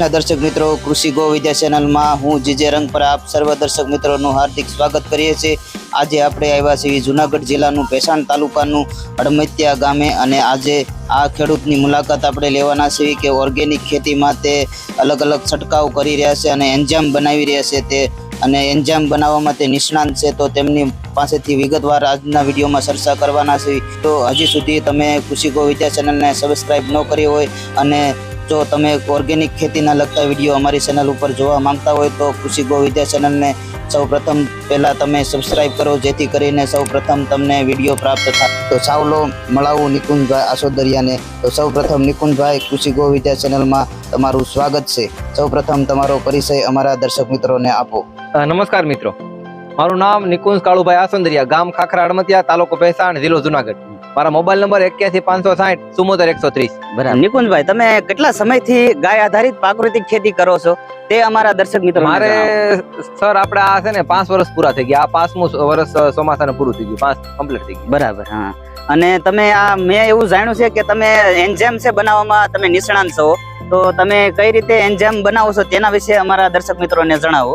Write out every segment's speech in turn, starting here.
કૃષ્ણ દર્શક મિત્રો, કૃષિ ગો વિદ્યા ચેનલમાં હું જીજે રંગ પર આપ સર્વ દર્શક મિત્રોનું હાર્દિક સ્વાગત કરીએ છીએ. આજે આપણે આવ્યા છીએ જુનાગઢ જિલ્લાનું ભેસાણ તાલુકાનું અડમત્યા ગામે અને આજે આ ખેડૂતની મુલાકાત આપણે લેવાના છીએ કે ઓર્ગેનિક ખેતીમાં તે અલગ અલગ છંટકાવ કરી રહ્યા છે અને એન્જામ બનાવી રહ્યા છે તે અને એન્જામ બનાવવામાં તે નિષ્ણાંત છે તો તેમની પાસેથી વિગતવાર આજના વિડીયોમાં ચર્ચા કરવાના છે તો હજી સુધી તમે કૃષિ ગો વિદ્યા ચેનલને સબસ્ક્રાઈબ ન કરી હોય અને જો તમે ઓર્ગેનિક ખેતીના લગતા વીડિયો અમારી ચેનલ ઉપર જોવા માંગતા હોય તો કૃષિ ગો વિદ્યા ચેનલને સૌ પ્રથમ પહેલાં તમે સબસ્ક્રાઈબ કરો, જેથી કરીને સૌ પ્રથમ તમને વીડિયો પ્રાપ્ત થાય. તો સાવલો મળાવું નિકુંજભાઈ આસોદરિયાને. તો સૌ પ્રથમ નિકુંજભાઈ કૃષિ ગો વિદ્યા ચેનલમાં તમારું સ્વાગત છે. સૌ પ્રથમ તમારો પરિચય અમારા દર્શક મિત્રોને આપો. નમસ્કાર મિત્રો. મારું નામ નિકુંજ કાળુભાઈ આસોદરિયા, ગામ ખાખરા અડમતિયા, તાલુકો ભેસાણ, જિલ્લો જુનાગઢ. મારા મોબાઈલ નંબર એક્યાસી પાંચસો સાઠ ચુમ્મોતેર એકસો ત્રીસ. બરાબર. નિકુંજભાઈ તમે કેટલા સમયથી ગાય આધારિત પ્રાકૃતિક ખેતી કરો છો? તે અમારા દર્શક મિત્રો મારે સર આપણે આ છે ને પાંચ વર્ષ પૂરા થઈ ગયા. આ પાંચમું વર્ષ ચોમાસાને પૂરું થઈ ગયું. પાંચ કમ્પ્લીટ થઈ ગયું. બરાબર હા. અને તમે આ મેં એવું જાણ્યું છે કે તમે એન્જેમ છે બનાવવામાં તમે નિષ્ણાંત છો. તો તમે કઈ રીતે એન્જેમ બનાવો છો તેના વિશે અમારા દર્શક મિત્રોને જણાવો.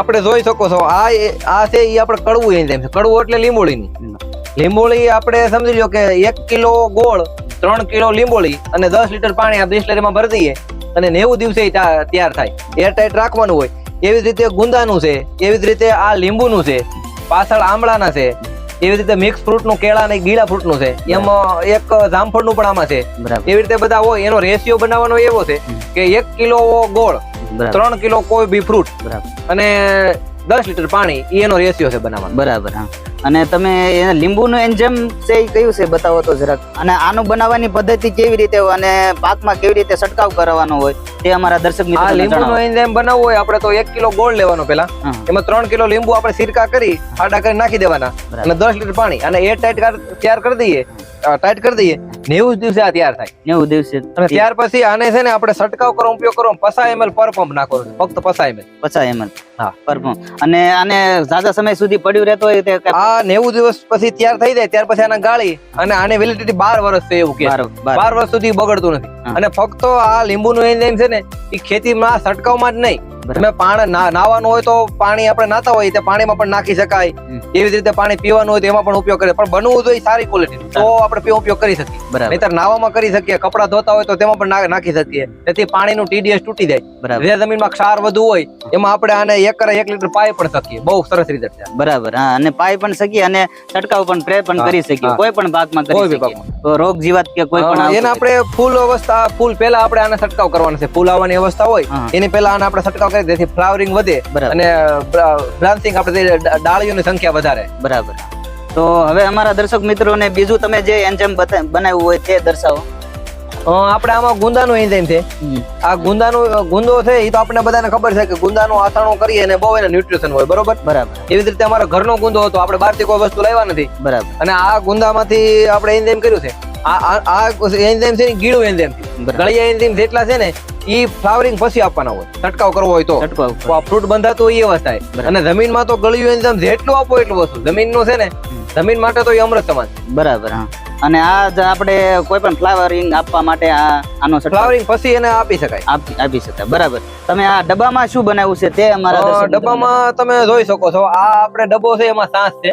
આપણે જોઈ શકો છો. આ આ છે એ આપણે કડવું એન્ઝાઇમ છે. કડવું એટલે લીંબોળીનું. લીંબોળી આપણે સમજી લો કે એક કિલો ગોળ ત્રણ કિલો લીંબોળી અને દસ લીટર પાણી આ બિસ્લરીમાં ભરી દઈએ અને નેવું દિવસે તૈયાર થાય. એરટાઈટ રાખવાનું હોય. એવી જ રીતે ગુંદાનું છે એવી જ રીતે આ લીંબુનું છે પાછળ આમળાના છે એવી રીતે મિક્સ ફ્રૂટનું કેળા અને ગીળા ફ્રૂટનું છે. એમ એક જામફળનું પણ આમાં છે. એવી રીતે બધા હોય એનો રેશિયો બનાવવાનો એવો છે કે એક કિલો ગોળ ત્રણ કિલો કોઈ બી ફ્રૂટ અને દસ લીટર પાણી એનો રેશિયો છે બનાવવાનો. બરાબર હા. અને તમે લીંબુનું એન્જામ છે એ કયું છે બતાવો તો જરાક. અને આનું બનાવવાની પદ્ધતિ કેવી રીતે હોય અને પાકમાં કેવી રીતે છંટકાવ કરવાનો હોય તે અમારા દર્શક આ મિત્રોને લીંબુનો એન્ઝાઇમ હોય આપણે તો એક કિલો ગોળ લેવાનો પેલા એમાં ત્રણ કિલો લીંબુ આપણે સિરકા કરી આડા કરી નાખી દેવાના. અને દસ લીટર પાણી. અને એ ટાઈટ તૈયાર કરી દઈએ. ટાઈટ કરી દઈએ. નેવું જ દિવસે આ તૈયાર થાય. નેવું દિવસે અને ત્યાર પછી આને છે ને આપણે છંટકાવ કરવાનો ઉપયોગ કરવો પસા એમએલ પર પંપ નાખો ફક્ત પસા એમએલ પચાસ એમએલ હા. પરફોર્મ અને આને ઝાઝા સમય સુધી પડ્યું રહેતો હોય તે આ નેવું દિવસ પછી તૈયાર થઈ જાય ત્યાર પછી આને ગાળી અને આને વેલિડિટી બાર વર્ષ છે એવું કે બાર વર્ષ સુધી બગડતું નથી. અને ફક્ત આ લીંબુનું એન્ઝાઇમ છે ને એ ખેતીમાં છંટકાવમાં જ નહીં. તમે પાણી નાવાનું હોય તો પાણી આપણે નાતા હોય તે પાણીમાં પણ નાખી શકાય. એવી રીતે પાણી પીવાનું હોય તો એમાં પણ ઉપયોગ કરે. પણ બનવું જોઈએ સારી ક્વોલિટી તો આપણે પીવો ઉપયોગ કરી શકીએ. નહીતર નાવામાં કરી શકીએ કપડા ધોતા હોય તો તેમાં પણ નાખી શકીએ. તેથી પાણીનું ટીડીએસ તૂટી જાય. બરાબર. જે જમીનમાં ક્ષાર વધુ હોય એમાં આપણે આને એકરે એક લીટર પાઈ પણ શકીએ. બહુ સરસ રીતે છે. બરાબર હા અને પાઈ પણ શકીએ અને છટકાવ પણ સ્પ્રે પણ કરી શકીએ. કોઈ પણ ભાગમાં કરી શકીએ. તો રોગ જીવાત કે કોઈ પણ એને આપણે ફૂલ અવસ્થા ફૂલ પહેલા આપણે આને છટકાવ કરવાનો છે. ફૂલ આવવાની અવસ્થા હોય એની પહેલા આને આપણે છંટકાવ કરીએ જેથી ફ્લાવરિંગ વધે અને બ્રાન્ચિંગ આપણે ડાળીઓની સંખ્યા વધારે. બરાબર. તો હવે અમારા દર્શક મિત્રોને બીજું તમે જે એન્જમ બનાવ્યું હોય તે દર્શાવો. આપણે આમાં ગુંદાનું એન્ઝાઇમ છે. આ ગુંદાનું ગુંદો છે એ તો આપણે બધાને ખબર છે કે ગુંદાનું આથાણું કરીએ અને બહુ એને ન્યુટ્રિશન હોય બરોબર? બરાબર. એવી રીતે અમારો ઘરનો ગુંદો હતો આપણે બહારથી કોઈ વસ્તુ લાવ્યા નથી. બરાબર. અને આ ગુંદામાંથી આપણે એન્ઝાઇમ કર્યું છે. આ એન્ઝાઇમ છે ને ગીળું એન્ઝાઇમ બરાબર. ગળિયા એન્ઝાઇમ જેટલા છે ને એ ફ્લાવરિંગ પછી આપવાના હોય. છંટકાવ કરવો હોય તો. ફ્રૂટ બંધાતું હોય એ અવસ્થાએ. અને જમીનમાં તો ગળિયું એન્ઝામ જેટલું આપો એટલું વસ્તુ જમીનનું છે ને જમીન માટે તો એ અમૃત સમાન બરાબર હા. અને આ જ આપણે કોઈ પણ ફ્લાવરિંગ આપવા માટે આ આનો ફ્લાવરિંગ પછી એને આપી શકાય. આપી શકાય. બરાબર. તમે આ ડબ્બામાં શું બનાવ્યું છે તે અમારા ડબ્બામાં તમે જોઈ શકો છો. આ આપણે ડબ્બો છે એમાં સાસ છે.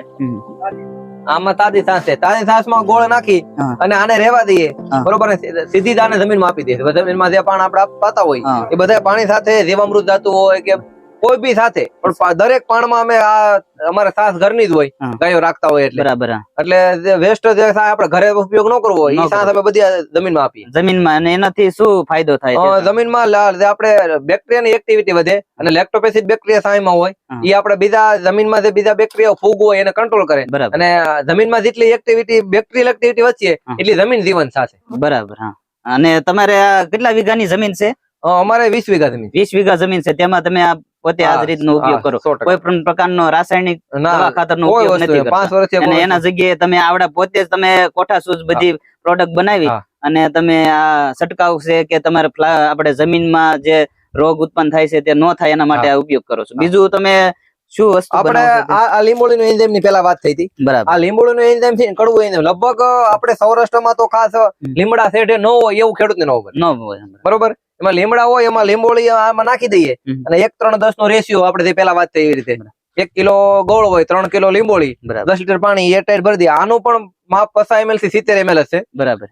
આમાં તાજી સાસ છે. તાજી સાસમાં ગોળ નાખી અને આને રેવા દઈએ. બરોબર સીધી જ આને જમીનમાં આપી દઈએ. જમીનમાં જે પાણી આપણે પાતા હોય. એ બધા પાણી સાથે જીવામૃત જાતું હોય કે કોઈ બી સાથે. પણ દરેક પાણમાં અમે આ અમારે સાસ ઘરની જ હોય ગાયો રાખતા હોય એટલે. બરાબર એટલે વેસ્ટ જે આપણે ઘરે ઉપયોગ ન કરવો હોય એ સાસ અમે બધી જમીનમાં આપીએ. જમીનમાં અને એનાથી શું ફાયદો થાય જમીનમાં આપણે બેક્ટેરિયાની એક્ટિવિટી વધે અને લેક્ટોપેસિડ બેક્ટેરિયા સાયમાં હોય એ આપણે બીજા જમીનમાં જે બીજા બેક્ટેરિયા ફૂગ હોય એને કંટ્રોલ કરે. બરાબર. અને જમીનમાં જેટલી એક્ટિવિટી બેક્ટેરિયલ એક્ટિવિટી વધશે એટલી જમીન જીવન સાથે બરાબર અને તમારે આ કેટલા વીઘાની જમીન છે? અમારે વીસ વીઘા જમીન વીસ વીઘા જમીન છે. તેમાં તમે આ પોતે આ રીતનો ઉપયોગ કરો. કોઈ પણ પ્રકારનો રાસાયણિક દવા ખાતરનો ઉપયોગ નથી. કરતા. અને એના જગ્યાએ તમે આવડા પોતે જ તમે કોઠા સૂઝ બધી પ્રોડક્ટ બનાવી અને તમે આ છટકાવ છે કે તમારે આપણે જમીનમાં જે રોગ ઉત્પન્ન થાય છે તે ન થાય એના માટે આ ઉપયોગ કરો છો. બીજું તમે શું વસ્તુ આપણે? આ લીંબોળીનું એન્ઝાઇમની પેલા વાત થઈ હતી. બરાબર. આ લીંબોળીનું એન્ઝાઇમ છે કડવું એન્ઝાઇમ લગભગ આપણે સૌરાષ્ટ્રમાં તો ખાસ લીમડા શેઠે ન હોય એવું ખેડૂતને ન હોય. ન હોય બરોબર? એમાં લીમડા હોય એમાં લીંબોળી આમાં નાખી દઈએ. અને એક ત્રણ દસ નો રેશિયો આપણે તે પેલા વાત થઈ એવી રીતે. એક કિલો ગોળ હોય ત્રણ કિલો લીંબોળી. દસ લીટર પાણી એ ટાઈટ ભરી દે આનું પણ માપ પચાસ એમએલથી સિત્તેર એમએલ છે. બરાબર.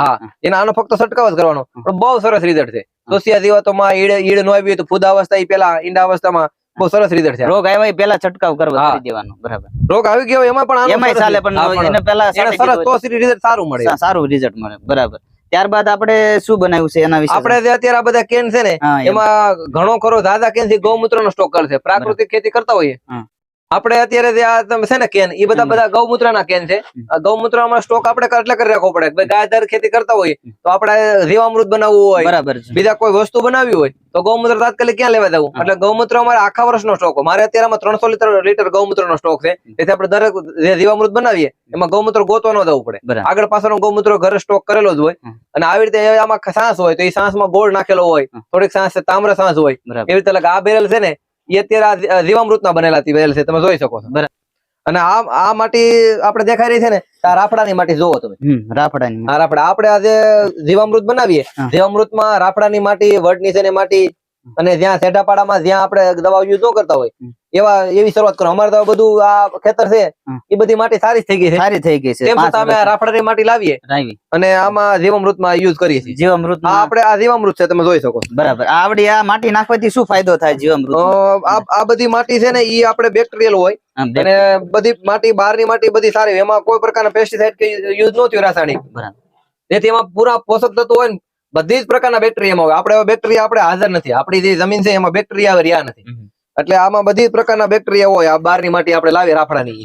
હા. એના આનો ફક્ત સટકાવ જ કરવાનો. પણ બહુ સરસ રિઝલ્ટ છે. સોસિયા જીવાતોમાં ઈડ ઈડ નો આવી હોય તો ફૂદા અવસ્થા પેલા ઈંડા અવસ્થામાં બહુ સરસ રિઝલ્ટ છે. રોગ આવ્યા એ પેલા છટકાવ કરવો કરી દેવાનો બરાબર. રોગ આવી ગયો હોય એમાં પણ એમાં ચાલે. પણ એને પેલા સરસ તો રિઝલ્ટ સારું મળે. સારું રિઝલ્ટ મળે બરાબર. ત્યારબાદ આપણે શું બનાવ્યું છે એના વિશે આપણે અત્યારે આ બધા કેન છે ને એમાં. ઘણો ખરો દાદા કેનથી ગૌમૂત્ર નો સ્ટોક કરે છે. પ્રાકૃતિક ખેતી કરતા હોઈએ. હા. આપણે અત્યારે જે આ તમે છે ને કેન એ બધા બધા ગૌમૂત્ર ના કેન છે. ગૌમૂત્ર સ્ટોક આપણે એટલે કરી રાખવો પડે ગાય દર ખેતી કરતા હોય તો આપણે જીવામૃત બનાવવું હોય બરાબર બીજા કોઈ વસ્તુ બનાવી હોય તો ગૌમૂત્ર તાત્કાલિક ક્યાં લેવા જવું? એટલે ગૌમૂત્ર અમારે આખા વર્ષનો સ્ટોક મારે અત્યારે ત્રણસો લીટર લીટર ગૌમૂત્ર નો સ્ટોક છે તેથી આપણે દરેક જે જીવામૃત બનાવીએ એમાં ગૌમૂત્ર ગોતવા ન જવું પડે. આગળ પાછળનો ગૌમૂત્ર ઘરે સ્ટોક કરેલો જ હોય. અને આવી રીતે આમાં સાસ હોય તો એ સાસમાં ગોળ નાખેલો હોય. થોડીક સાસ તામ્ર સાસ હોય. એવી રીતે આ બેરલ છે ને એ અત્યારે આ જીવામૃત ના બનેલા બેરલ છે તમે જોઈ શકો છો બરાબર. અને આ આ માટી આપણે દેખાઈ રહી છે ને આ રાફડાની માટી જોવો તમે રાફડાની રાફડા આપણે આજે જીવામૃત બનાવીએ. જીવામૃતમાં રાફડાની માટી વડ નીચેની માટી અને જ્યાં સેટાપાડામાં જ્યાં આપણે દવા યુઝ ન કરતા હોય એવા એવી શરૂઆત કરો. અમારે તો બધું આ ખેતર છે એ બધી માટી સારી થઈ ગઈ છે. સારી થઈ ગઈ છે. તેમ છતાં અમે રાફડાની માટી લાવીએ અને આમાં જીવામૃતમાં યુઝ કરીએ છીએ. જીવામૃત આ આપણે આ જીવામૃત છે તમે જોઈ શકો બરાબર. આવડી આ માટી નાખવાથી શું ફાયદો થાય જીવામૃત આ બધી માટી છે ને એ આપણે બેક્ટેરિયલ હોય. અને બધી માટી બહારની માટી બધી સારી હોય. એમાં કોઈ પ્રકારના પેસ્ટિસાઇડ કે યુઝ ન થયું રાસાયણિક. બરાબર. તેથી એમાં પૂરા પોષક તત્વો હોય ને બધી જ પ્રકારના બેક્ટેરિયા હોય. આપણે બેક્ટેરિયા આપણે હાજર નથી. આપણી જે જમીન છે એમાં બેક્ટેરિયા રહ્યા નથી. એટલે આમાં બધી જ પ્રકારના બેક્ટેરિયા હોય. આ બહારની માટી આપણે લાવી રાફડાની.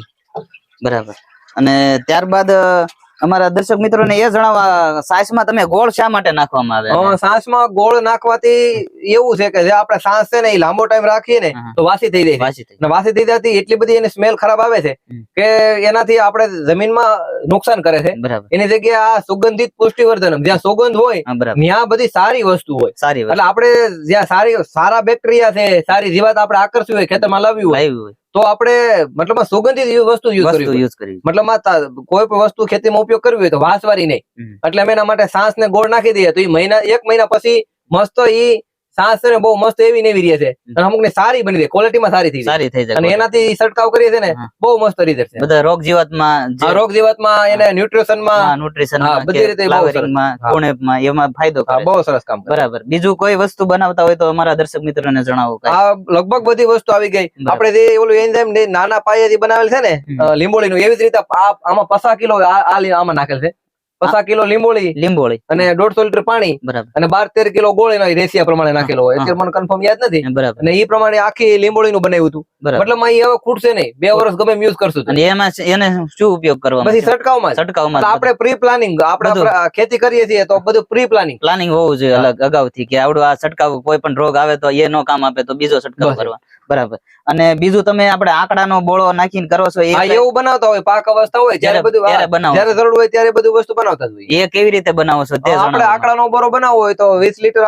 બરાબર. અને ત્યારબાદ અમારા દર્શક મિત્રોને એ જણાવવા સાસમાં તમે ગોળ શા માટે નાખવામાં આવે? સાસમાં ગોળ નાખવાથી એવું છે કે જે આપણે સાસ છે ને એ લાંબો ટાઈમ રાખીએ ને તો વાસી થઈ જાય. વાસી વાસી થઈ જતી એટલી બધી એની સ્મેલ ખરાબ આવે છે કે એનાથી આપણે જમીનમાં નુકસાન કરે છે. એની જગ્યાએ આ સુગંધિત પુષ્ટિવર્ધન જ્યાં સુગંધ હોય ત્યાં બધી સારી વસ્તુ હોય. સારી એટલે આપણે જ્યાં સારી સારા બેક્ટેરિયા છે સારી જીવાત આપણે આકર્ષવી હોય ખેતરમાં લાવવી હોય. તો આપણે મતલબ સુગંધિત વસ્તુ યુઝ કરવી કરી મતલબ કોઈ પણ વસ્તુ ખેતીમાં ઉપયોગ કરવી હોય તો વાસવારી નહીં એટલે અમે એના માટે સાસ ને ગોળ નાખી દઈએ તો એ મહિના એક મહિના પછી મસ્ત ઈ સાસ છે ને બહુ મસ્ત એવી ને એવી રહે છે. અને અમુક ને સારી બની જાય ક્વોલિટીમાં સારી થઈ સારી થઈ અને એનાથી છંટકાવ કરીએ છે ને બહુ મસ્ત રીતે છે. બધા રોગ જીવાતમાં રોગ જીવાતમાં એને ન્યુટ્રિશનમાં ન્યુટ્રિશન બધી રીતે કોણેપમાં એમાં ફાયદો બહુ સરસ કામ બરાબર. બીજું કોઈ વસ્તુ બનાવતા હોય તો અમારા દર્શક મિત્રોને જણાવો આ લગભગ બધી વસ્તુ આવી ગઈ. આપણે જે ઓલું એન્ઝાઇમ નાના પાયેથી બનાવેલ છે ને લીંબોળી નું લીંબોળીનું એવી જ રીતે આમાં પસા કિલો આમાં નાખેલ છે. પસા કિલો લીંબોળી લીંબોળી. અને દોઢસો લીટર પાણી બરાબર. અને બાર તેર કિલો ગોળ એનો રેશિયા પ્રમાણે નાખેલો હોય. અત્યારે મને કન્ફર્મ યાદ નથી. બરાબર. અને એ પ્રમાણે આખી લીંબોળીનું બનાવ્યું હતું. મતલબ એ હવે ખૂટશે નહીં. બે વર્ષ ગમે યુઝ કરશું અને એમાં એને શું ઉપયોગ કરવા પછી છંટકાવમાં. છંટકાવમાં આપણે પ્રી પ્લાનિંગ આપણે. ખેતી કરીએ છીએ તો બધું પ્રી પ્લાનિંગ પ્લાનિંગ હોવું જોઈએ અલગ અગાઉથી કે આવડું આ છંટકાવ કોઈ પણ રોગ આવે તો એ નો કામ આપે તો બીજો સટકાવ કરવા બરાબર. અને બીજું તમે આપણે આંકડાનો બોળો નાખીને કરો છો એવું બનાવતા હોય પાક અવસ્થા હોય ત્યારે બધું બનાવો જ્યારે જરૂર હોય ત્યારે બધું વસ્તુ બનાવતા હોય એ કેવી રીતે બનાવો છો તે આપણે આંકડાનો બોરો બનાવવો હોય તો વીસ લીટર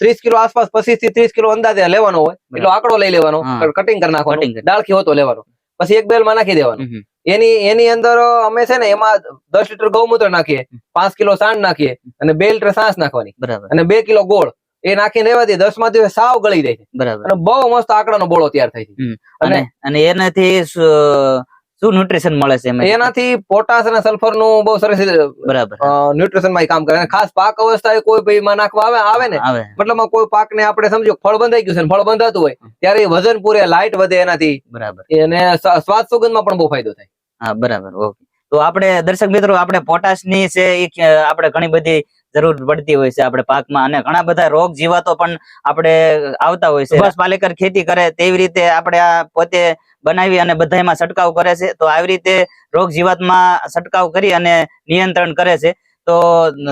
ત્રીસ કિલો આસપાસ પચીસથી ત્રીસ કિલો અંદાજે લેવાનો હોય. એટલો આંકડો લઈ લેવાનો કટિંગ કરી નાખવાનું. ડાળખી હોતો લેવાનો. પછી એક બેલમાં નાખી દેવાનું. એની એની અંદર અમે છે ને એમાં દસ લીટર ગૌમૂત્ર નાખીએ પાંચ કિલો સાંડ નાખીએ અને બે લીટર સાસ નાખવાની. અને બે કિલો ગોળ. એ નાખીને રહેવા દસમાં દિવસ સાવ ગળી જાય બરાબર. અને બહુ મસ્ત આંકડાનો બોળો તૈયાર થાય છે. અને અને એનાથી શું ન્યુટ્રિશન મળે છે એનાથી પોટાશ અને સલ્ફરનું બહુ સરસ બરાબર. ન્યુટ્રિશનમાં કામ કરે અને ખાસ પાક અવસ્થા કોઈ ભાઈ માં નાખવા આવે આવે ને મતલબ કોઈ પાક ને આપણે સમજો ફળ બંધાઈ ગયું છે ફળ બંધાતું હોય ત્યારે વજન પૂરે લાઇટ વધે એનાથી. બરાબર. અને સ્વાદ સુગંધમાં પણ બહુ ફાયદો થાય. હા બરાબર. ઓકે. તો આપણે દર્શક મિત્રો આપણે પોટાશની છે આપણે ઘણી બધી જરૂર પડતી હોય છે આપણે પાકમાં. અને ઘણા બધા રોગ જીવાતો પણ આપણે આવતા હોય છે. પાલેકર ખેતી કરે તેવી રીતે આપણે આ પોતે બનાવી અને બધામાં છંટકાવ કરે છે. તો આવી રીતે રોગ જીવાતમાં છંટકાવ કરી અને નિયંત્રણ કરે છે. તો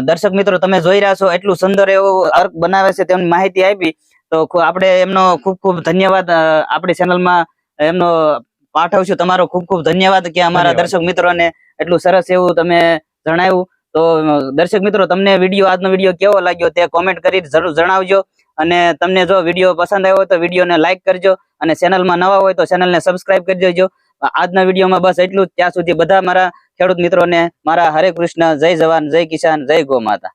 દર્શક મિત્રો તમે જોઈ રહ્યા છો એટલું સુંદર એવું અર્ક બનાવે છે તેમની માહિતી આપી. તો આપણે એમનો ખૂબ ખૂબ ધન્યવાદ આપણી ચેનલમાં એમનો પાઠવશું તમારો ખૂબ ખૂબ ધન્યવાદ કે અમારા. દર્શક મિત્રોને એટલું સરસ એવું તમે જણાવ્યું. તો દર્શક મિત્રો, તમને વીડિયો, આજનો વીડિયો કેવો લાગ્યો તે કોમેન્ટ કરી જરૂર જણાવજો. અને તમને જો વીડિયો પસંદ આવ્યો તો વિડીયોને લાઈક કરજો અને ચેનલમાં નવા હોય તો ચેનલને સબસ્ક્રાઇબ કરી દેજો. આજના વિડીયોમાં બસ એટલું જ. ત્યાં સુધી બધા મારા ખેડૂત મિત્રોને મારા હરે કૃષ્ણ, જય જવાન, જય કિસાન, જય ગો માતા.